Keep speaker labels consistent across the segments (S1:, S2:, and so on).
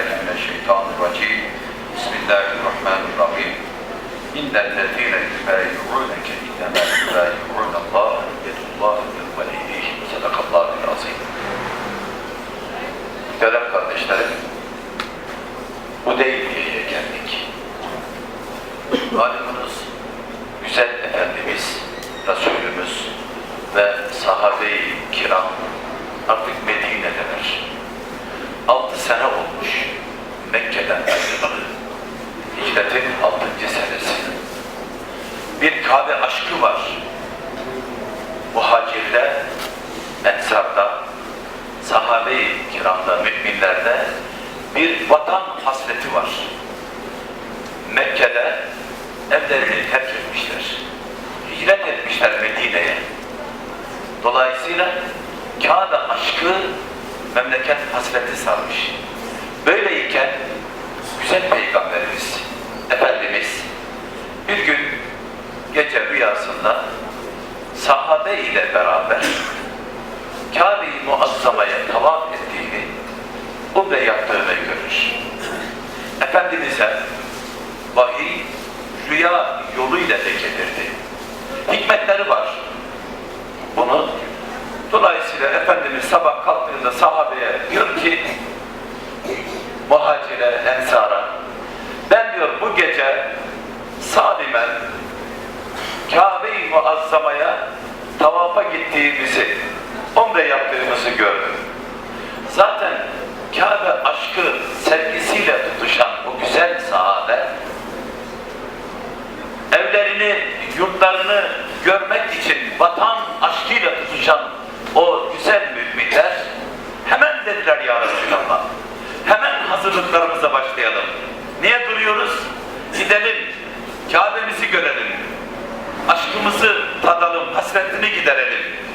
S1: بالله من الشيطان الرجيم بسم الله الرحمن الرحيم إن الذين يبايعونك إنما يبايعون الله يد الله فوق أيديه صدق الله العظيم Muhterem kardeşlerim, Hudeybiye'ye geldik. Malumuz güzel Efendimiz, Resulümüz ve sahabe-i kiram artık Medine'deler. Altı sene oldu. Mekke'den ayrıldı. Hicretin altıncı senesi. Bir Kabe aşkı var. Muhacirde, Ensar'da, sahabe-i kiramda, müminlerde bir vatan hasreti var. Mekke'de evlerini terk etmişler. Hicret etmişler Medine'ye. Dolayısıyla Kabe aşkı memleket hasreti sarmış. Böyleyken Kabe ile beraber Kabe-i Muazzama'ya tavaf ettiğini, umre yaptığını görür. Efendimiz'e vahiy rüya yoluyla da gelir.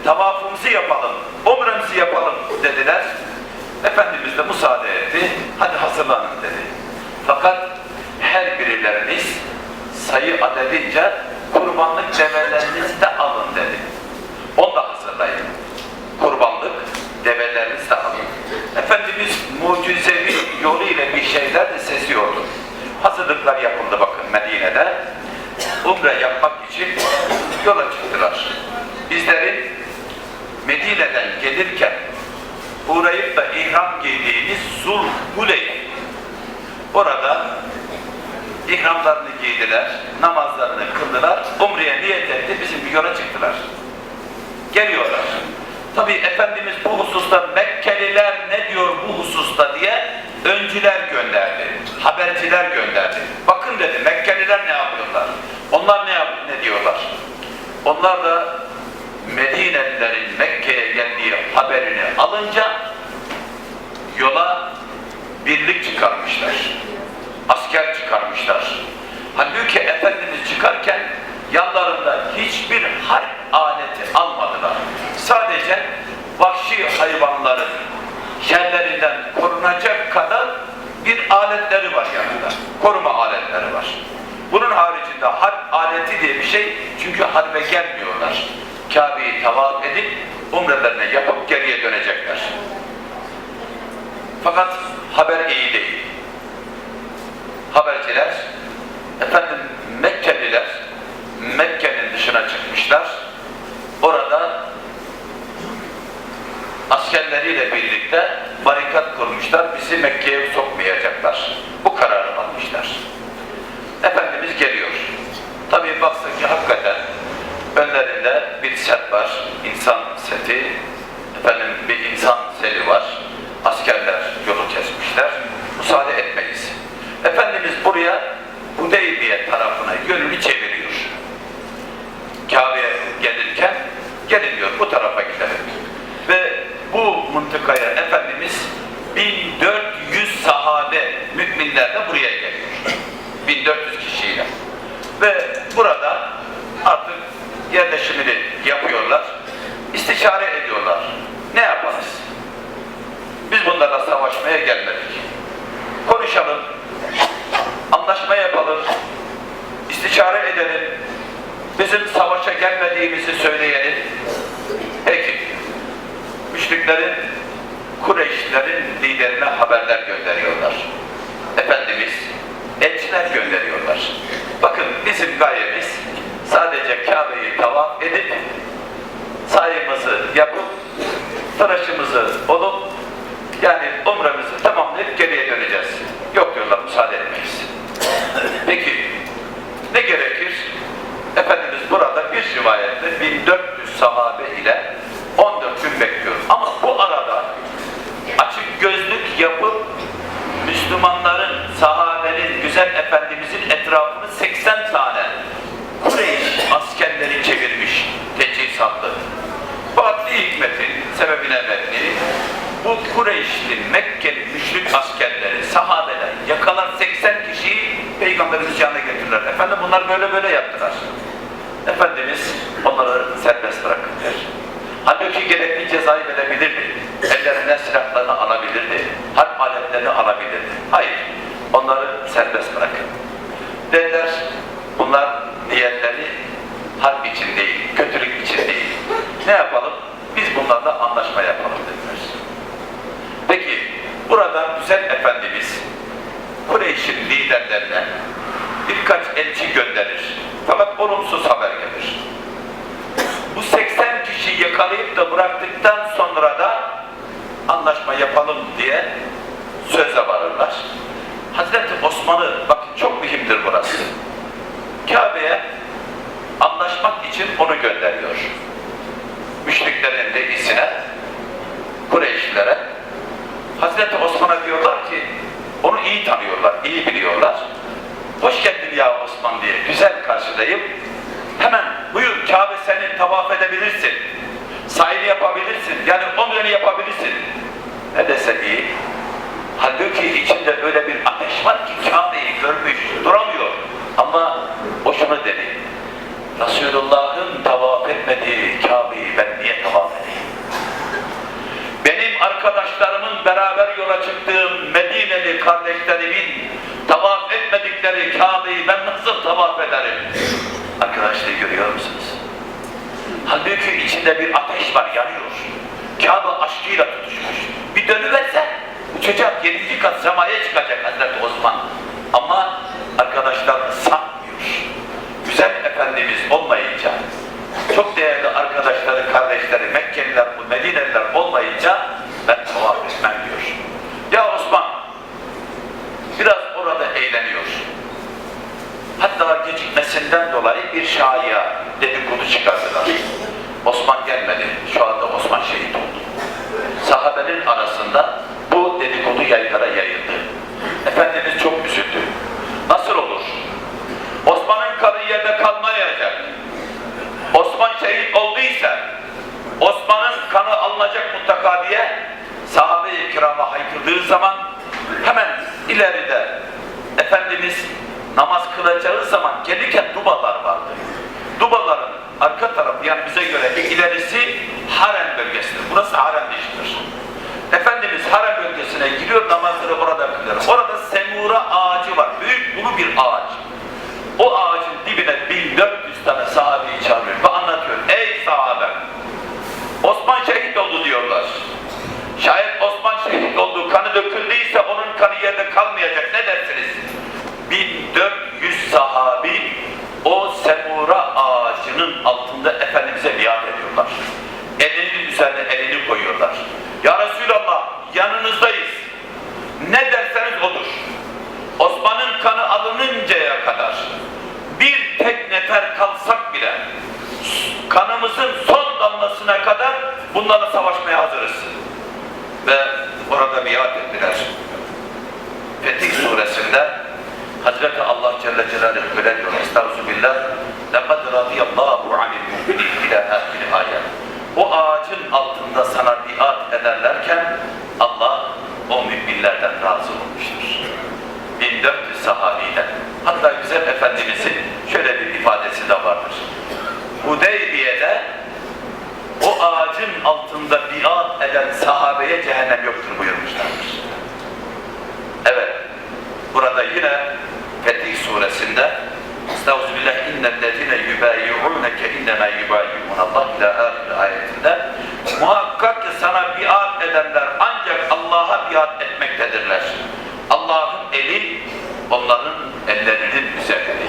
S1: tavafımızı yapalım, umremizi yapalım dediler. Efendimiz de müsaade etti. Hadi hazırlan Medine'lilerin Mekke'ye geldiği haberini alınca yola birlik çıkarmışlar. Asker çıkarmışlar. Halbuki Efendimiz çıkarken yanlarında hiçbir harp aleti almadılar. Sadece vahşi hayvanların yerlerinden korunacak kadar bir aletleri var yanında. Koruma aletleri var. Bunun haricinde harp aleti diye bir şey çünkü harbe gelmiyorlar. Kabe'yi tavaf edip umrelerine yapıp geriye dönecekler. Fakat haber iyi değil. Haberciler efendim mesaj gönderiyorlar. Bakın bizim gayemiz sadece Kabe'yi tavaf edip sayımızı yapıp tıraşımızı olup sebebilerden biri bu Kureyşli Mekkeli müşrik askerleri, sahabeler yakalar 80 kişiyi Peygamberimiz yanına getirirler. Efendim bunlar böyle böyle yaptılar. Efendimiz onları serbest bırakın der. Halbuki gerekli cezayı verebilirdi. Ellerinden silahlarını alabilirdi. Harp aletlerini alabilirdi. Hayır. Onları serbest bırakın. Dediler bunlar niyetleri harp için değil, kötülük için değil. Ne yapalım? Biz bunlarla anlaşma yapalım dediler. Peki burada güzel efendimiz Kureyş'in liderlerine birkaç elçi gönderir. Fakat olumsuz haber gelir. Bu 80 kişiyi yakalayıp da bıraktıktan sonra da anlaşma yapalım diye söze varırlar. Hazreti Osman'ı, bakın çok mühimdir burası. Kabe'ye anlaşmak için onu gönderiyor. Müşriklerin reisine, Kureyşlilere. Hazreti Osman'a diyorlar ki, onu iyi tanıyorlar, iyi biliyorlar. Hoş geldin ya Osman diye güzel karşılayıp hemen buyur Kabe senin tavaf edebilirsin. Sahili yapabilirsin. Yani onu yapabilirsin. Ne dese iyi. Halbuki içinde öyle bir ateş var ki Kabe'yi görmüş, duramıyor. Ama o şunu dedi. Resulullah'ın tavaf etmediği Kabe'yi ben niye tavaf edeyim? Benim arkadaşlarımın beraber yola çıktığım Medineli kardeşlerimin tavaf etmedikleri Kabe'yi ben nasıl tavaf ederim? Arkadaşlar görüyor musunuz? Halbuki içinde bir ateş var, yanıyor. Kabe aşkıyla tutuşmuş. Bir dönüverse uçacak, yedinci kat semaya çıkacak Hazreti Osman. Ama arkadaşlarını satmıyor. Güzel Efendimiz olmayınca, çok değerli arkadaşları, kardeşleri, Mekkeliler, Medineliler olmayınca ben tavaf etmem diyor. Ya Osman, biraz orada eğleniyor. Hatta gecikmesinden dolayı bir şaya dedikodu çıkardılar. Osman gelmedi. Şu anda Osman şehit oldu. Sahabenin arasında bu dedikodu yaylara yayıldı. Efendimiz çok üzüldü. Nasıl olur? Osman'ın kanı yerde kalmayacak. Osman şehit olduysa Osman'ın kanı alınacak mutlaka diye sahabe-i kirama haykırdığı zaman hemen ileride Efendimiz namaz kılacağı zaman gelirken dubalar vardı. Dubaların arka tarafı yani bize göre ilerisi harem bölgesidir. Burası harem dışıdır. Efendimiz harem bölgesine giriyor namazları orada kılıyor. Orada semura ağacı var. Büyük ulu bir ağaç. O ağacın ederlerken Allah o müminlerden razı olmuştur. 1400 sahabiden. Hatta güzel Efendimizin şöyle bir ifadesi de vardır. Hudeybiye'de o ağacın altında biat eden sahabeye cehennem yoktur buyurmuşlardır. Evet. Burada yine Fetih suresinde Estağfirullah innellezine yubayi'unke innema yubayi'un Allah ila ahir ayetinde muhakkak ki sana biat edenler ancak Allah'a biat etmektedirler. Allah'ın eli onların ellerinin üzerindeydi.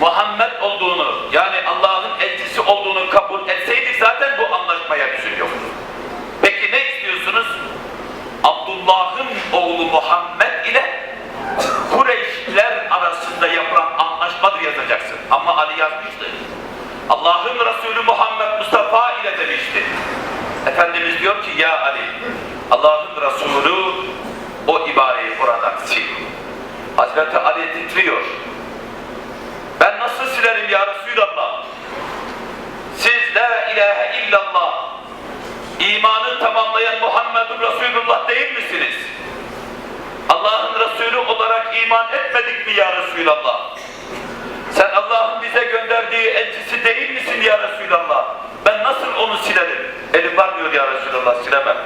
S1: Muhammed olduğunu yani Allah'ın elçisi olduğunu kabul etseydik zaten bu anlaşmaya lüzum yok. Peki ne istiyorsunuz? Abdullah'ın oğlu Muhammed ile Kureyşler arasında yapılan anlaşmadır yazacaksın. Ama Ali yazmıştı. Allah'ın Resulü Muhammed Mustafa ile demişti. Efendimiz diyor ki ya Ali Allah'ın Resulü o ibareyi oradan sil. Hazreti Ali titriyor. İllallah imanı tamamlayan Muhammedur Resulullah değil misiniz? Allah'ın Resulü olarak iman etmedik mi ya Resulallah? Sen Allah'ın bize gönderdiği elçisi değil misin ya Resulallah? Ben nasıl onu silerim? Elim var diyor ya Resulallah silemem.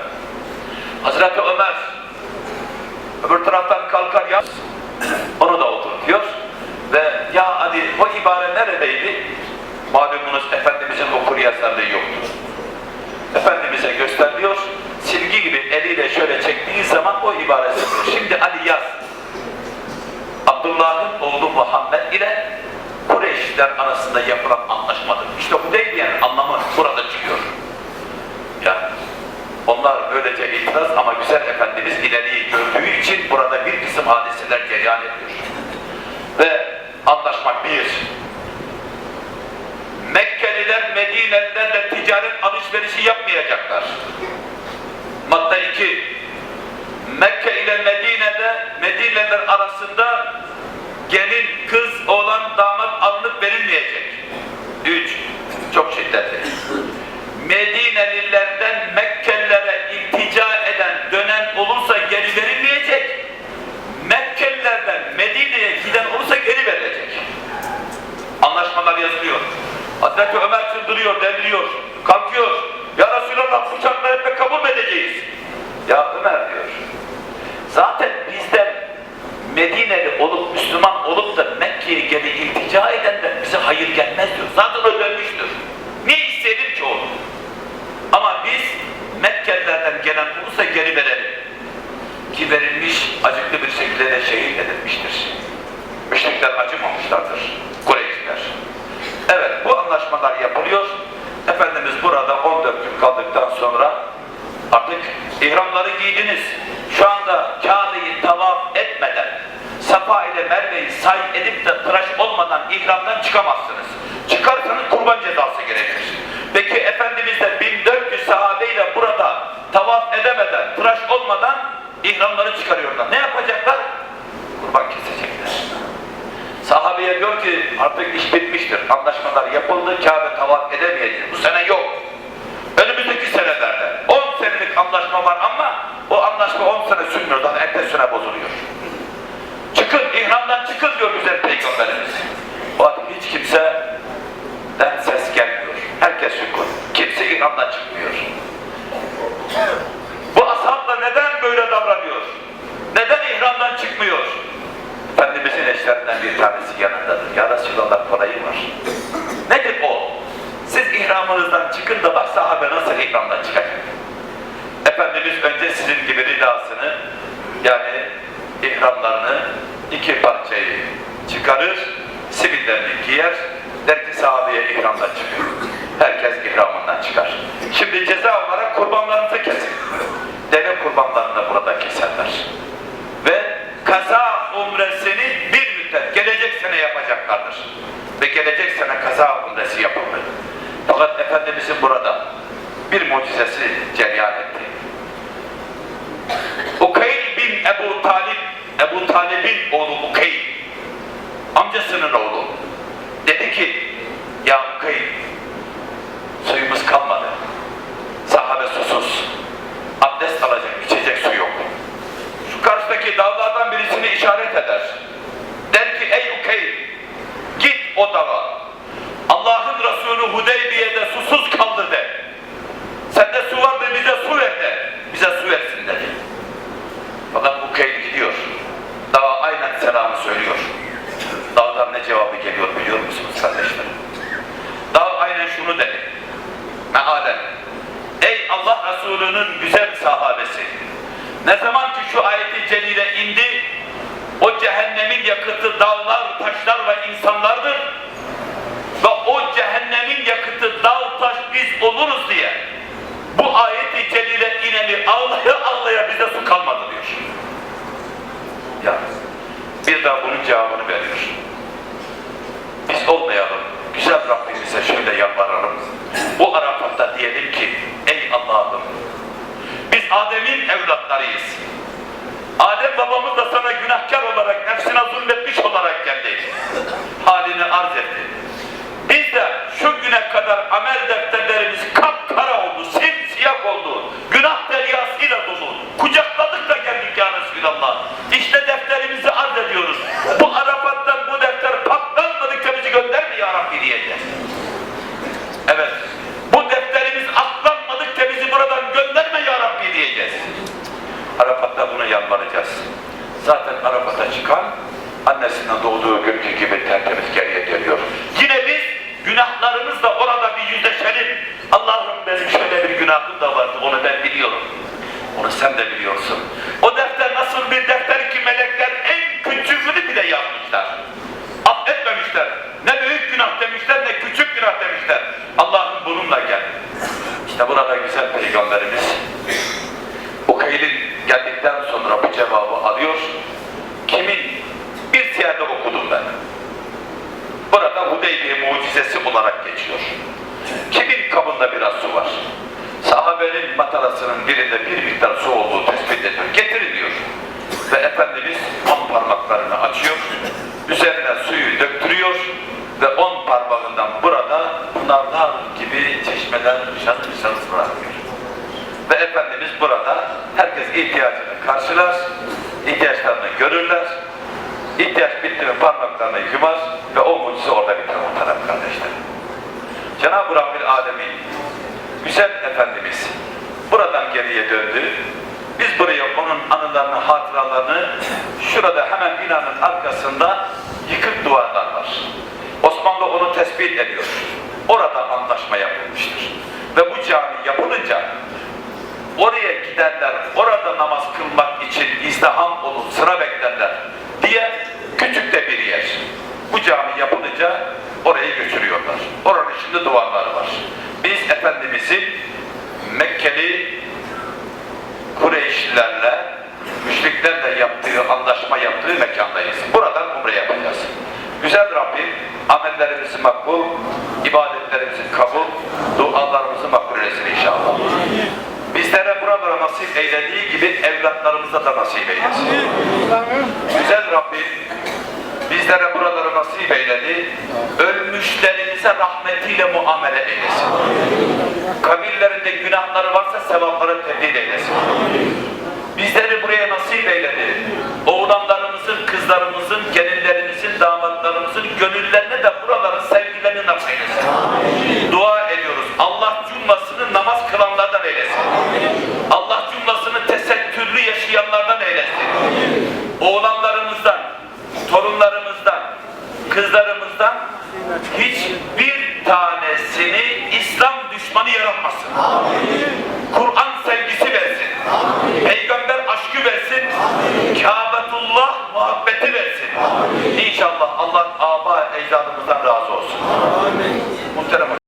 S1: Hazreti Ömer öbür taraftan kalkar ya onu da oturtuyor ve ya Ali o ibare neredeydi? Malumunuz Efendimizin okur yazarlığı yoktu. Efendimiz'e gösteriliyor. Silgi gibi eliyle şöyle çektiği zaman o ibare siliyor. Şimdi Ali yaz. Abdullah'ın oğlu Muhammed ile Kureyşler arasında yapılan anlaşmadır. İşte Hudeybiye'nin anlamı burada çıkıyor. Ya onlar böylece itiraz ama güzel Efendimiz ileriyi gördüğü için burada bir kısım hadiseler cereyan ediyor. Ve anlaşmak bir. Mekkeliler Medinelilerle ticaret alışverişi yapmayacaklar. Madde 2. Mekke ile Medine'de Medineliler arasında gelin, kız, oğlan, damat alınıp verilmeyecek. 3. Çok şiddetli. Medinelilerden Mekkelilere iltica eden, dönen olursa geri verilmeyecek. Mekkelilerden Medine'ye giden olursa geri verilecek. Anlaşmalar yazılıyor. Hazreti Ömer çıldırıyor, deliriyor. Kalkıyor. Ya Resulallah bu şartları hep kabul mü edeceğiz? Ya Ömer diyor. Zaten bizden Medineli olup Müslüman olup da Mekke'ye geri iltica edenden bize hayır gelmez diyor. Zaten o dönmüştür. Ne istedim ki onu? Ama biz Mekkelilerden gelen olursa geri verelim. Ki verilmiş acıklı bir şekilde de şehit edilmiştir. Müşrikler acımamışlardır. Kureyşler. Evet bu anlaşmalar yapılıyor. Efendimiz burada 14 gün kaldıktan sonra artık ihramları giydiniz. Şu anda Kabe'yi tavaf etmeden Safa ile Merve'yi say edip de tıraş olmadan ihramdan çıkamazsınız. Çıkarsanız kurban cezası gerekir. Peki Efendimiz de 1400 sahabeyle burada tavaf edemeden, tıraş olmadan ihramları çıkarıyorlar. Ne yapacaklar? Kurban kesecekler. Sahabeye diyor ki artık iş bitmiştir. Anlaşmalar yapıldı. Kabe tavaf edemeyeceğiz. Bu sene yok. Önümüzdeki senelerde 10 senelik anlaşma var ama o anlaşma 10 sene sürmüyor. Daha ertesi sene bozuluyor. Çıkın, ihramdan çıkın diyor güzel peygamberimiz. O artık hiç kimseden ses gelmiyor. Herkes sükun. Kimse ihramdan çıkmıyor. Bu ashabla neden böyle davranıyor? Neden ihramdan çıkmıyor? Efendimizin eşlerinden bir tanesi yanındadır. Ya Resulallah kolayı var. Nedir o? Siz ihramınızdan çıkın da bak sahabe nasıl ihramdan çıkacak? Efendimiz önce sizin gibi yani ihramlarını iki parçayı çıkarır, sivillerini giyer, der ki sahabeye ihramdan çıkıyor. Herkes ihramından çıkar. Şimdi ceza olarak kurbanlarınızı kesin. Deve kurbanlarını da burada keserler. Ve kaza umresini bir müddet gelecek sene yapacaklardır. Ve gelecek sene kaza umresi yapıldı. Fakat Efendimizin burada bir mucizesi cereyan etti. Ukeyl bin Ebu Talib, Ebu Talib'in oğlu Ukeyl, amcasının oğlu, dedi ki, ya Ukeyl, suyumuz kalmadı. Sahabe susuz. Abdest alacak, içecek su yok. Şu karşıdaki dağlardan birisini işaret eder. Der ki, ey Ukeyl, git o dağa. Allah'ın Resulü Hudeybiye'de susuz kaldı de. Sende su vardı bize su ver de. Bize su versin dedi. Fakat Ukeyl gidiyor. Dağa aynen selamı söylüyor. Dağdan ne cevabı geliyor biliyor musunuz kardeşlerim? Dağ aynen şunu dedi. Mealen. Ey Allah Resulü'nün güzel sahabesi. Ne zaman ki şu ayeti celile indi, o cehennemin yakıtı dağlar, taşlar ve insanlardır. Ve o cehennemin yakıtı dağ, taş, biz oluruz diye bu ayeti celile ineni ağlaya ağlaya bize su kalmadı diyor. Ya bir daha bunun cevabını veriyor. Biz olmayalım. Güzel Rabbimize şöyle yalvaralım. Bu Arafat'ta diyelim ki ey Allah Allah'ım. Biz Adem'in evlatlarıyız. Adem babamız da sana günahkar olarak, nefsine zulmetmiş olarak geldi. Halini arz etti. Biz de şu güne kadar amel defterlerimiz kapkara oldu, simsiyah oldu. Günah deryasıyla dolu. Kucakladık da Resulallah. İşte defterimizi arz ediyoruz. Bu Arafat'tan bu defter patlanmadıkça bizi gönderme ya Rabbi diyeceğiz. Evet. Bu defterimiz atlanmadıkça bizi buradan gönderme ya Rabbi diyeceğiz. Arafat'ta buna yalvaracağız. Zaten Arafat'a çıkan annesinden doğduğu günkü gibi tertemiz geriye dönüyor. Yine biz günahlarımızla orada bir yüzleşelim. Allah'ım benim şöyle bir günahım da vardı onu ben biliyorum. Onu sen de biliyorsun. O defter nasıl bir defter ki melekler en küçüğünü bile yapmışlar. Affetmemişler. Ne büyük günah demişler ne küçük günah demişler. Allah'ım bununla gel. İşte burada güzel peygamberimiz Ukayl'in geldikten sonra bu cevabı alıyor. Kimin? Bir siyerde okudum ben. Burada Hudeybiye mucizesi olarak geçiyor. Kimin kabında biraz su var? Sahabenin matarasının birinde bir miktar su olduğu tespit ediyor. Getirin diyor. Ve Efendimiz on parmaklarını açıyor. Üzerine suyu döktürüyor. Ve on parmağından burada narlar gibi çeşmeler şanlı şanlı bırakıyor. Ve Efendimiz burada herkes ihtiyacını karşılar, ihtiyaçlarını görürler. İhtiyaç bitti mi parmaklarını yumar ve o mucize orada biter muhterem kardeşler. Cenab-ı Rabbil Alemin, güzel Efendimiz buradan geriye döndü. Biz buraya onun anılarını, hatıralarını şurada hemen binanın arkasında yıkık duvarlar var. Osmanlı onu tespit ediyor. Orada anlaşma yapılmıştır. Ve bu cami yapılınca oraya giderler, orada namaz kılmak için izdiham olur, sıra beklerler diye küçük de bir yer. Bu cami yapılınca orayı götürüyorlar. Oranın şimdi duvarları var. Biz Efendimizin Mekkeli Kureyşlilerle, müşriklerle yaptığı, anlaşma yaptığı mekandayız. Buradan umre yapacağız. Güzel Rabbim amellerimizi makbul, ibadetlerimizi kabul, dualarımızı makbul etsin inşallah. Bizlere buralara nasip eylediği gibi evlatlarımıza da nasip eylesin. Güzel Rabbim bizlere buraları nasip eyledi. Ölmüşlerimize rahmetiyle muamele eylesin. Kabirlerinde günahları varsa sevapları tebdil eylesin. Bizleri buraya nasip eyledi. Oğlanlarımızın, kızlarımızın, gelinlerimizin, damatlarımızın gönüllerine de buraların Allah'tan razı olsun. Amin. Muhterem